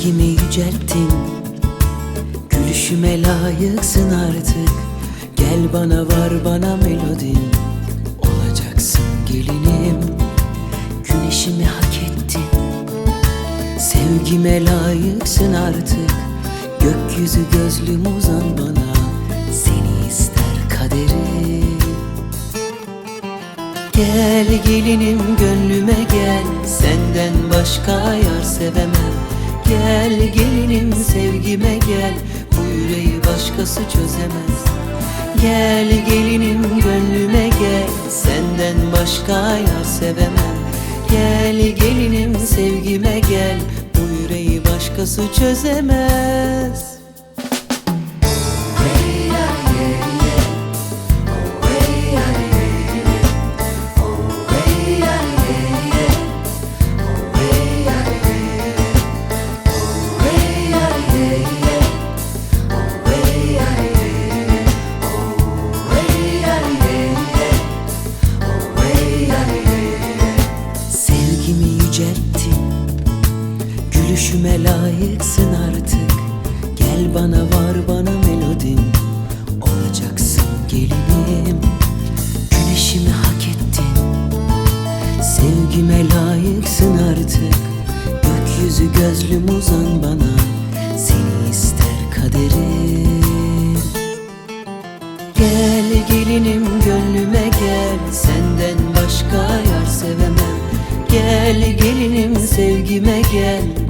Sevgimi yücelttin Gülüşüme layıksın artık. Gel bana var bana melodin. Olacaksın gelinim Güneşimi hak ettin. Sevgime layıksın artık. Gökyüzü gözlüm uzan bana. Seni ister kaderim Gel gelinim gönlüme gel. Senden başka yar sevemem. Gel gelinim sevgime gel. Bu yüreği başkası çözemez. Gel gelinim gönlüme gel. Senden başka yar sevemem Gel gelinim sevgime gel. Bu yüreği başkası çözemez layıksın artık. Gel bana var bana melodin. Olacaksın gelinim. Güneşimi hak ettin. Sevgime layıksın artık. Gökyüzü gözlüm uzan bana. Seni ister kaderim. Gel gelinim gönlüme gel. Senden başka yar sevemem. Gel gelinim sevgime gel